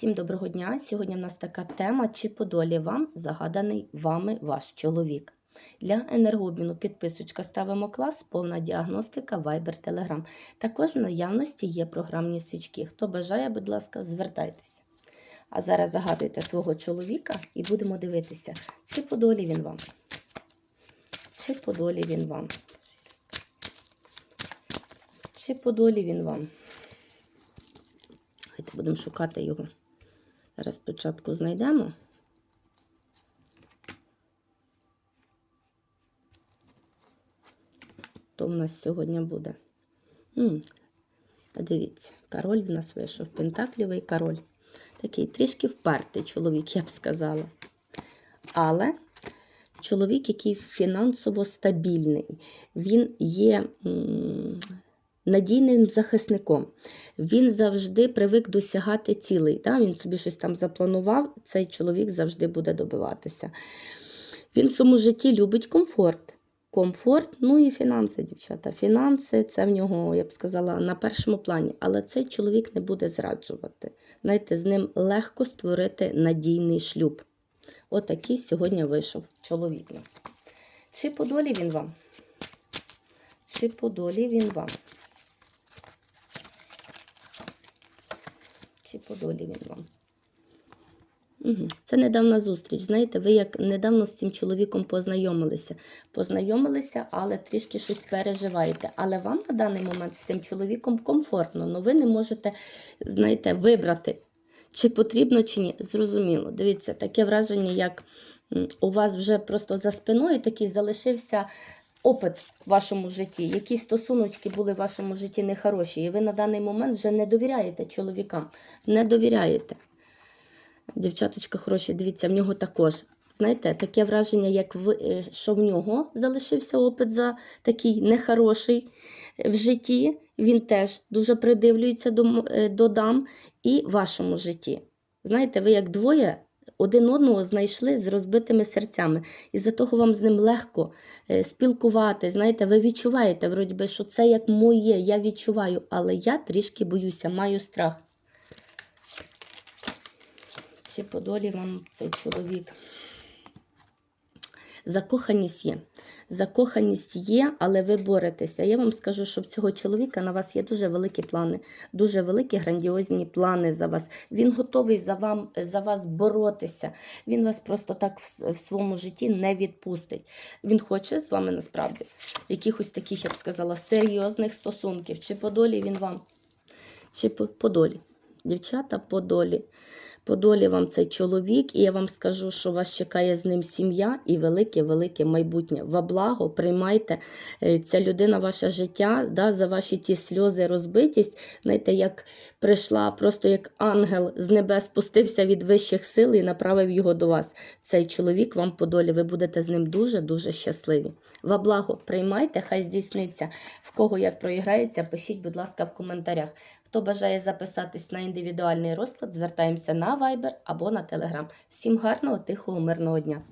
Всім доброго дня! Сьогодні в нас така тема, чи по долі вам загаданий вами ваш чоловік. Для енергообміну підписочка ставимо клас, повна діагностика, Viber, Telegram. Також в наявності є програмні свічки. Хто бажає, будь ласка, звертайтеся. А зараз загадуйте свого чоловіка і будемо дивитися, чи по долі він вам. Чи по долі він вам. Чи по долі він вам. Давайте будемо шукати його. Зараз спочатку знайдемо. То в нас сьогодні буде. М, Та дивіться, король в нас вийшов. Пентаклівий король. Такий трішки впертий чоловік, я б сказала. Але чоловік, який фінансово стабільний, він є м, надійним захисником. Він завжди привик досягати цілей. Да? Він собі щось там запланував, цей чоловік завжди буде добиватися. Він в своєму житті любить комфорт. Комфорт, ну і фінанси, дівчата. Фінанси це в нього, я б сказала, на першому плані. Але цей чоловік не буде зраджувати. Знаєте, з ним легко створити надійний шлюб. Отакий сьогодні вийшов чоловік. Чи по долі він вам? Чи по долі він вам? Чи по долі він вам? Угу. Це недавна зустріч. Знаєте, ви як недавно з цим чоловіком познайомилися. Познайомилися, але трішки щось переживаєте. Але вам на даний момент з цим чоловіком комфортно, але ви не можете, знаєте, вибрати, чи потрібно, чи ні. Зрозуміло. Дивіться, таке враження, як у вас вже просто за спиною такий залишився. Опит в вашому житті, які стосуночки були в вашому житті нехороші, і ви на даний момент вже не довіряєте чоловікам, не довіряєте. Дівчаточка хороші, дивіться, в нього також. Знаєте, таке враження, як ви, е, що в нього залишився опит за такий нехороший в житті. Він теж дуже придивлюється до, е, до дам і в вашому житті. Знаєте, ви як двоє один одного знайшли з розбитими серцями. І за того вам з ним легко е, спілкувати. Знаєте, ви відчуваєте, вроді би, що це як моє, я відчуваю, але я трішки боюся, маю страх. Чи по долі вам цей чоловік? Закоханість є. Закоханість є, але ви боретеся. Я вам скажу, що в цього чоловіка на вас є дуже великі плани, дуже великі грандіозні плани за вас. Він готовий за, вам, за вас боротися. Він вас просто так в, в своєму житті не відпустить. Він хоче з вами насправді якихось таких, я б сказала, серйозних стосунків. Чи по долі він вам? Чи по, по долі? Дівчата, по долі. По долі вам цей чоловік, і я вам скажу, що вас чекає з ним сім'я і велике-велике майбутнє. Во благо, приймайте е, ця людина ваше життя, да, за ваші ті сльози, розбитість. Знаєте, як прийшла просто як ангел з небес, спустився від вищих сил і направив його до вас. Цей чоловік вам по долі. Ви будете з ним дуже-дуже щасливі. Во благо, приймайте, хай здійсниться. В кого як проіграється, пишіть, будь ласка, в коментарях. Хто бажає записатись на індивідуальний розклад, звертаємося на Viber або на Telegram. Всім гарного, тихого, мирного дня!